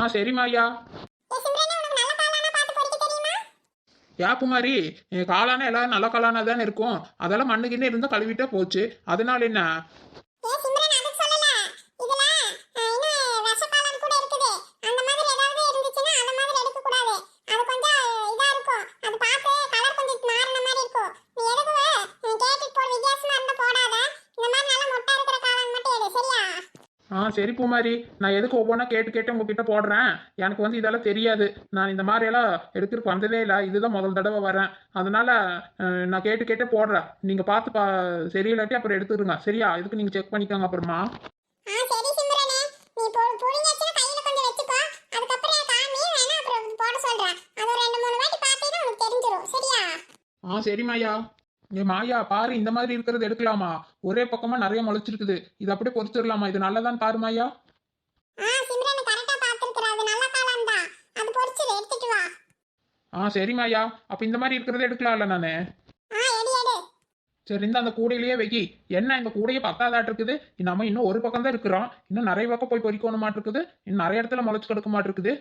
ஆ சரிம்மா ஐயா. யா குமாரி காளான எல்லாரும் நல்ல காளானா தானே இருக்கும். அதெல்லாம் மண்ணுக்கின்னு இருந்தால் கழுவிட்டே போச்சு. அதனால என்ன? அந்த மாதிரி ஏதாவது இருந்துச்சுன்னா அந்த மாதிரி எடுக்க கூடாது அது கொஞ்சம் இதா இருக்கும். அது பார்த்து சரி பூமாரி நான் எதுக்கு ஒவ்வொன்றா கேட்டு கேட்டு உங்ககிட்ட போடுறேன். எனக்கு வந்து இதெல்லாம் தெரியாது. நான் இந்த மாதிரியெல்லாம் எடுக்கிறதுக்கு வந்ததே இல்லை. இதுதான் முதல் தடவை வரேன். அதனால நான் கேட்டு கேட்டு போடுறேன். நீங்கள் பார்த்து பா சரியில்லாட்டி அப்புறம் எடுத்துருங்க. சரியா? இதுக்கு நீங்கள் செக் பண்ணிக்கோங்க அப்புறமா. ஆ சரிம்மா ஐயா ஏ மாயா பாரு இந்த மாதிரி இருக்கிறது எடுக்கலாமா? ஒரே பக்கமா நிறைய முளைச்சிருக்குது. இது அப்படியே பொறிச்சிடலாமா இது நல்லதான் பாரு மாயா. ஆ சரி மாயா. அப்ப இந்த மாதிரி இருக்கிறத எடுக்கலாம்ல நானு? சரி இந்த அந்த கூடையிலேயே வெகி என்ன இந்த கூடையே பத்தாதாட்டு இருக்குது நம்ம இன்னும் ஒரு பக்கம் தான் இருக்கிறோம். இன்னும் நிறைய பக்கம் போய் பொறிக்கணும் மாட்டிருக்குது இன்னும் நிறைய இடத்துல முளைச்சு கிடக்க மாட்டிருக்குது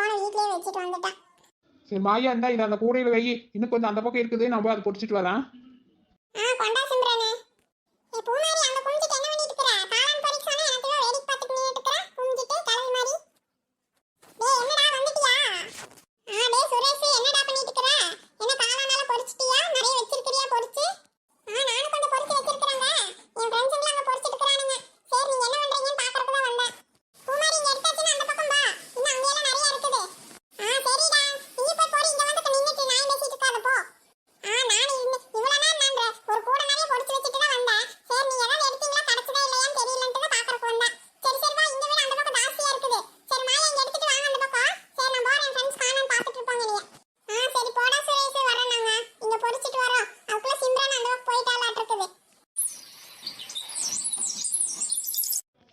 போன வீட்லயே வச்சுட்டு வந்துட்டேன். சரி மாயா இருந்தா இதை அந்த கூடையில வை. இன்னும் கொஞ்சம் அந்த பக்கம் இருக்குது. நான் போய் அதை பொடிச்சிட்டு வரேன். ஆ கொண்டா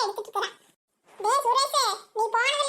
எடுத்துட்டு இருக்கறா டேய் சுரேஷ் நீ போனதுல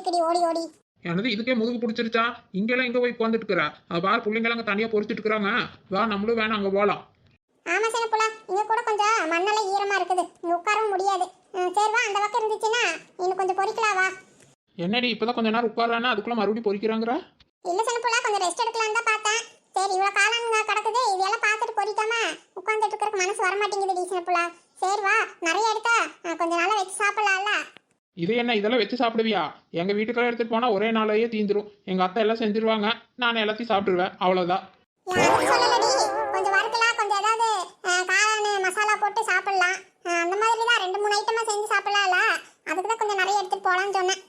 ஓடி ஓடி. எனது இதுக்கே முதுகு பிடிச்சிருச்சா? இங்கெல்லாம் இங்கே போய் உட்காந்துட்டு இருக்கிற? அது பார் பிள்ளைங்களாம் அங்கே தனியாக பொறிச்சிட்டு இருக்கிறாங்க. வா நம்மளும் வேணாம் அங்கே போகலாம் ஆமா சின்னப்புலா இங்க கூட கொஞ்சம் மண்ணெல்லாம் ஈரமா இருக்குது. இங்க உட்காரவும் முடியாது. சரி வா அந்த பக்கம் இருந்துச்சுன்னா இன்னும் கொஞ்சம் பொறிக்கலாம் வா. என்னடி இப்போதான் கொஞ்ச நேரம் உட்காரானா அதுக்குள்ள மறுபடியும் பொறிக்கிறாங்கிற? இல்ல சின்னப்புலா கொஞ்சம் ரெஸ்ட் எடுக்கலாம்னு தான் பார்த்தேன். சரி இவ்வளவு காலம் கிடக்குது. இதெல்லாம் பார்த்துட்டு பொறிக்காம உட்காந்துட்டு இருக்கிறதுக்கு மனசு வர மாட்டேங்குது டி சின்னப்புலா சரி வா நிறைய எடுத்தா அஹ், கொஞ்சம் நாளா வச்சு சாப்பிடலாம்ல. இது என்ன இதெல்லாம் வச்சு சாப்பிடுவியா? எங்கள் வீட்டுக்கெல்லாம் எடுத்துகிட்டு போனால் ஒரே நாளையே தீந்துரும். எங்கள் அத்தை எல்லாம் செஞ்சிருவாங்க. நான் எல்லாத்தையும் சாப்பிட்டுருவேன். அவ்வளோதான் மசாலா போட்டு சாப்பிடலாம். அந்த மாதிரி தான் ரெண்டு மூணு ஐட்டமா செஞ்சு சாப்பிடலாம்ல. அதுக்கு தான் கொஞ்சம் நிறைய எடுத்துட்டு போலாம்னு சொன்னேன்.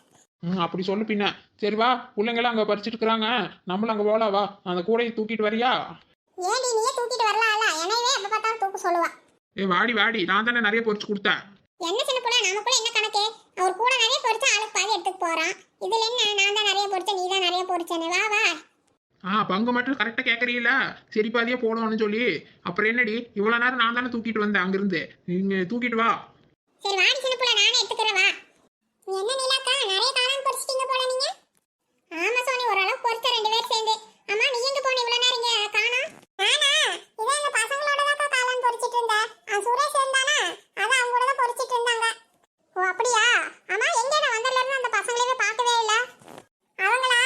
ம் அப்படி சொல்லு பின்ன. சரி வா. பிள்ளைங்களாம் அங்கே பறிச்சிட்டு இருக்கிறாங்க நம்மளும் அங்கே போகலாம் வா. அந்த கூடையை தூக்கிட்டு வரியா? ஏடி நீயே தூக்கிட்டு வரலாம்ல. என்னவே எப்ப பார்த்தாலும் தூக்க சொல்லுவா. ஏ வாடி வாடி. நான் தானே நிறைய பொறிச்சு கொடுத்தேன். என்ன சின்ன புள்ள நமக்குள்ள என்ன கணக்கு? அவர் கூட நிறைய பொரிச்சா ஆளுக்கு பாதி எடுத்துட்டு போறான். இதுல என்ன? நான் தான் நிறைய பொரிச்சேன் நீ தான் நிறைய பொரிச்சேன்னு. வா வா. ஆ பங்கு மட்டும் கரெக்டாக கேட்குறீங்களா சரி பாதியே போடுவோம்னு சொல்லி. அப்புறம் என்னடி? இவ்வளோ நேரம் நான் தானே தூக்கிட்டு வந்தேன் அங்கேருந்து. நீங்கள் தூக்கிட்டு வா. சரி வாடி சின்ன புள்ள நானே எடுத்துக்கிறேன் வா. என்ன நீலாக்கா? நிறைய காளான் பொரிச்சிட்டீங்க போல நீங்க. ஆமா சோனி ஓரளவு பொரிச்ச ரெண்டு பேர் சேர்ந்து. அம்மா நீ எங்க போன இவ்வளவு நேரம் இங்க? காணோம் நானா? இதே எங்க பசங்களோட தான் காளான் பொரிச்சிட்டு இருந்தேன். சுரேஷ் இருந்தானா? அதான் அவங்க கூட தான் பொரிச்சிட்டு இருந்தாங்க. ஓ அப்படியா? அம்மா எங்க நான் வந்ததுல இருந்து அந்த பசங்களவே பார்க்கவே இல்ல. அவங்களா?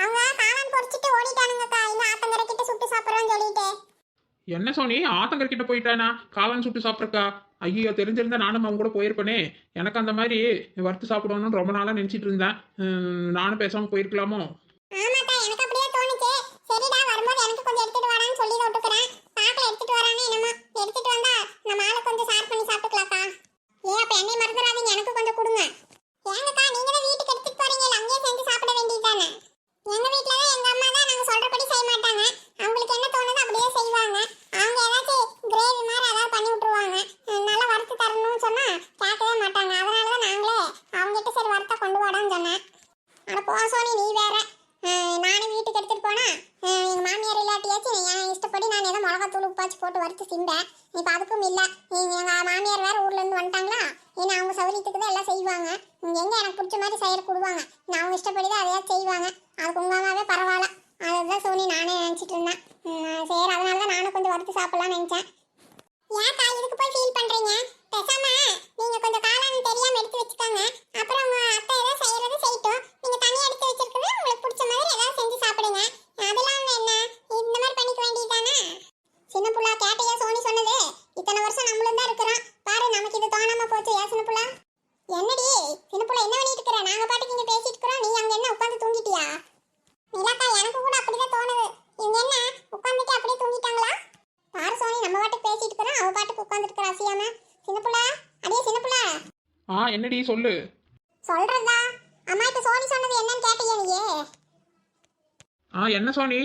அவங்க காளான் பொரிச்சிட்டு ஓடிட்டானுங்கக்கா. இன்னும் ஆத்தங்கரை கிட்ட சுட்டு சாப்பிடுறோம்னு சொல்லிட்டு. என்ன சோனி? ஆத்தங்கர் கிட்ட போயிட்டானா? காளான் சுட்டு சாப்பிட்றக்கா? ஐயோ தெரிஞ்சிருந்தா நானும் அவங்க கூட போயிருப்பேனே. எனக்கு அந்த மாதிரி வறுத்து சாப்பிடணும்னு ரொம்ப நாளாக நினச்சிட்டு இருந்தேன். உம், நானும் பேசாமல் போயிருக்கலாமோ? ஆமாக்கா எனக்கு அப்படியே தோணுச்சு. சரிடா வரும்போது எனக்கு கொஞ்சம் எடுத்துட்டு வரான்னு சொல்லி விட்டுக்கிறேன் பாக்கல எடுத்துட்டு வரானே என்னமோ. எடுத்துட்டு வந்தா நம்ம ஆளை கொஞ்சம் ஷேர் பண்ணி சாப்பிட்டுக்கலாக்கா ஏன் அப்ப என்னை மறந்துடாதீங்க எனக்கு கொஞ்சம் கொடுங்க. ஏங்கக்கா நீங்க தான் வீட்டுக்கு எடுத்துட்டு போறீங்க அங்கேயே செஞ்சு சாப்பிட வேண்டியதுதானே எங்க வீட்ல தான் எங்க அம்மா தான் நாங்க சொல்றபடி செய்ய மாட்டாங்க அவங்களுக்கு என்ன தோணுதோ அப்படியே செய்வாங்க அவங்க ஏதாச்சும் கிரேவி மாதிரி ஏதாவது பண்ணி விட்டுருவாங்க அஹ் நல்லா வறுத்து தரணும்னு சொன்னா கேட்கவே மாட்டாங்க அதனால தான் நாங்களே அவங்ககிட்ட சரி வறுத்தா கொண்டு வாடான்னு சொன்னேன் அட போ சோனி நீ வேற அஹ் நானே வீட்டுக்கு எடுத்துட்டு போனா அஹ் எங்க மாமியார் இல்லாட்டியாச்சும் என் இஷ்டப்படி நான் ஏதோ மிளகாத்தூள் உப்பாச்சு போட்டு வறுத்து திம்பேன் இப்போ அதுக்கும் இல்ல எங்க எங்க மாமியார் வேற ஊர்ல இருந்து வந்துட்டாங்களா ஏன்னா அவங்க சௌரியத்துக்கு தான் எல்லாம் செய்வாங்க. இங்கே எங்க எனக்கு பிடிச்ச மாதிரி செய்யற கொடுவாங்க. நான் அவங்க இஷ்டப்படி தான் அதையா செய்வாங்க. அதுக்கு உங்களாவே பரவாயில்ல. அதுதான் சோனி நானே நினச்சிட்டு இருந்தேன். சரி அதனால தான் நானும் கொஞ்சம் வறுத்து சாப்பிடலாம்னு நினைச்சேன். ஏன்க்கா இதுக்கு போய் ஃபீல் பண்றீங்க? பேசாம நீங்க கொஞ்சம் காலம் தெரியாம எடுத்து வச்சுக்கோங்க. அப்புறம் உங்க அத்தை ஏதாவது செய்யறது செய்யட்டும். நீங்க தனியா எடுத்து வச்சிருக்கிறது உங்களுக்கு பிடிச்ச மாதிரி ஏதாவது செஞ்சு சாப்பிடுங்க. அதெல்லாம் என்ன? இந்த மாதிரி பண்ணிக்க வேண்டியதுதானே சின்ன புள்ளா கேட்டையா சோனி சொன்னது இத்தனை வருஷம் நம்மளும் தான் இருக்கிறோம் பாரு நமக்கு இது தோணாம போச்சு ஏன் சின்ன புள்ளா என்னடி சின்ன புள்ளா என்ன பண்ணிட்டு இருக்கிற நாங்க பாட்டுக்கு இங்க பேசிட்டு இருக்கிறோம் நீ அங்க என்ன உட்காந்து தூங்கிட்டியா நிலாக்கா எனக்கு கூட அப்படிதான் தோணுது இவங்க என்ன உட்காந்துட்டு அப்படியே தூங்கிட்டாங்களா பாரு சோனி நம்ம பாட்டுக்கு பேசிட்டு இருக்கிறோம் அவ பாட்டுக்கு உட்காந்துட்டு இருக்கிற அசியாம சின்ன புள்ளா அடியே சின்ன புள்ளா ஆ என்னடி சொல்லு? சொல்றதா அம்மா இப்ப சோனி சொன்னது என்னன்னு கேட்டியா நீயே. ஆ என்ன சோனி?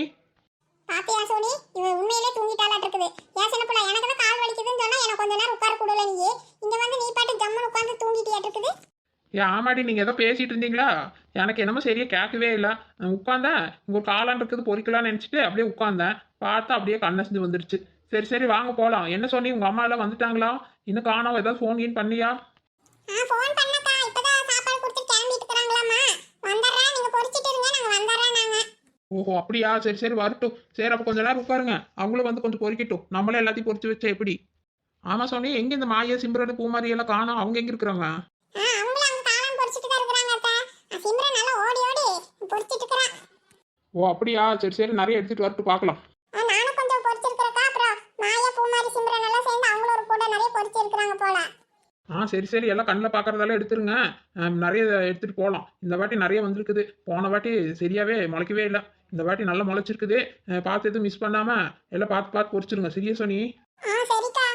பாத்தியா சோனி? இவன் உண்மையிலே தூங்கிட்டாலாட்டு இருக்குது ஏன் சின்ன புள்ள எனக்கு தான் கால் வலிக்குதுன்னு சொன்னா எனக்கு கொஞ்ச நேரம் உட்கார கூடல நீ இங்க வந்து நீ பாட்டு ஜம்முன்னு உட்காந்து தூங்கிட்டியாட்டு இருக்குது ஏன் ஆமாடி நீங்கள் ஏதோ பேசிட்டு இருந்தீங்களா? எனக்கு என்னமோ சரியா கேட்கவே இல்லை. உட்காந்தேன். இங்கே ஒரு காளான் இருக்குது பொறிக்கலாம்னு நினச்சிட்டு அப்படியே உட்காந்தேன். பார்த்தா அப்படியே கண்ணசிஞ்சு வந்துருச்சு. சரி சரி வாங்க போகலாம் என்ன சொன்னி உங்கள் அம்மா எல்லாம் வந்துட்டாங்களா? இன்னும் காணோம். ஏதாவது ஃபோன் கீன் பண்ணியா? ஆ ஃபோன் பண்ணக்கா. இப்பதான் சாப்பாடு கொடுத்து கிளம்பிட்டு இருக்கறாங்களாமா வந்துடுறேன் நீங்க பொரிச்சிட்டு இருங்க. நாங்க ஓஹோ அப்படியா? சரி சரி வரட்டும். சரி அப்போ கொஞ்ச நேரம் உட்காருங்க. அவங்களும் வந்து கொஞ்சம் பொறிக்கட்டும். நம்மளே எல்லாத்தையும் பொறிச்சு வச்சா எப்படி? ஆமாம் சோனி. எங்கே இந்த மாயா சிம்ரன் பூமாரி எல்லாம் காணோம்? அவங்க எங்கே இருக்கிறாங்க? ஆ அவங்களும் அங்க காளான் பொரிச்சிட்டு தான் இருக்கிறாங்க அத்தை. ஆ, சிம்ரன் நல்லா ஓடி ஓடி பொரிச்சிட்டு ஓ அப்படியா? சரி சரி. நிறைய எடுத்துகிட்டு வரட்டும். பார்க்கலாம். ஆ, நானும் கொஞ்சம் பொரிச்சிருக்கிறக்கா அப்புறம் மாயா பூமாரி சிம்ரன் எல்லாம் சேர்ந்து அவங்களும் ஒரு கூட நிறைய பொரிச்சிருக்கிறாங்க போல. ஆ சரி சரி. எல்லாம் கண்ணில் பார்க்குறதெல்லாம் எடுத்துருங்க. நிறைய எடுத்துகிட்டு போகலாம் இந்த வாட்டி நிறைய வந்திருக்குது. போன வாட்டி சரியாகவே முளைக்கவே இல்லை. இந்த வாட்டி நல்லா முளைச்சிருக்குது. பார்த்து எதுவும் மிஸ் பண்ணாமல் எல்லாம் பார்த்து பார்த்து பொறிச்சிருங்க சரியா சோனி? ஆ சரிக்கா.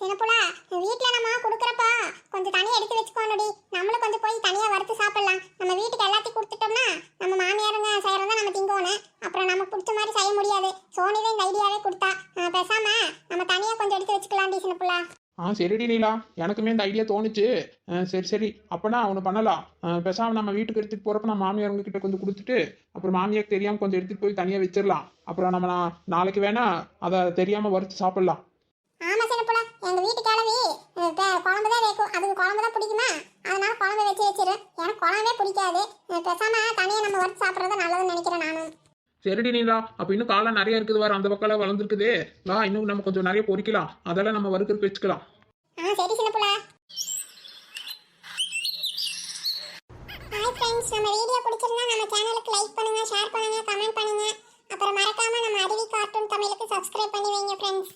சின்னப்புலா வீட்ல நம்ம கொடுக்குறப்பா. கொஞ்சம் தனியாக எடுத்து வச்சுக்கோணுடி. நம்மளும் கொஞ்சம் போய் தனியாக வறுத்து சாப்பிடலாம். நம்ம வீட்டுக்கு எல்லாத்தையும் கொடுத்துட்டோம்னா நம்ம மாமியாருங்க செய்யறத நம்ம திங்கோணும். அப்புறம் நமக்கு பிடிச்ச மாதிரி செய்ய முடியாது. சோனி தான் இந்த ஐடியாவே கொடுத்தா. பேசாமல் நம்ம தனியாக கொஞ்சம் எடுத்து வச்சுக்கலாம்டி சினப்புலா ஆ சரிடி நீலா. எனக்குமே இந்த ஐடியா தோணுச்சு. சரி சரி. அப்போனா அவனு பண்ணலாம். அஹ், நம்ம வீட்டுக்கு எடுத்துகிட்டு போகிறப்ப நான் மாமியாருங்க கிட்ட கொஞ்சம் கொடுத்துட்டு அப்புறம் மாமியாருக்கு தெரியாமல் கொஞ்சம் எடுத்துகிட்டு போய் தனியாக வச்சிடலாம். அப்புறம் நம்ம நான் நாளைக்கு வேணா அதை தெரியாமல் வறுத்து சாப்பிட்லாம். ஆமா சின்னப்புலா எங்க வீட்டு கிளவி குழம்பு தான் வைக்கும். அதுக்கு குழம்பு தான் பிடிக்குமா? அதனால குழம்பு வச்சு வச்சிரு. எனக்கு குழம்பே பிடிக்காது. அஹ் தனியாக நம்ம வறுத்து சாப்பிட்றது நல்லதுன்னு நினைக்கிறேன் நானும். சரிடி நீலா அப்போ இன்னும் காலம் நிறைய இருக்குது வேறு அந்த பக்கம் வளர்ந்துருக்குதே. வா இன்னும் நம்ம கொஞ்சம் நிறைய பொரிக்கலாம் அதெல்லாம் நம்ம வறுக்கிறதுக்கு வச்சுக்கலாம். ஆ சரி சின்ன புள்ள. ஹாய் ஃப்ரெண்ட்ஸ் நம்ம வீடியோ பிடிச்சிருந்தா நம்ம சேனலுக்கு லைக் பண்ணுங்க ஷேர் பண்ணுங்க கமெண்ட் பண்ணுங்க. அப்புறம் மறக்காம நம்ம அருவி கார்ட்டூன் தமிழுக்கு சப்ஸ்கிரைப் பண்ணி வைங்க ஃப்ரெண்ட்ஸ்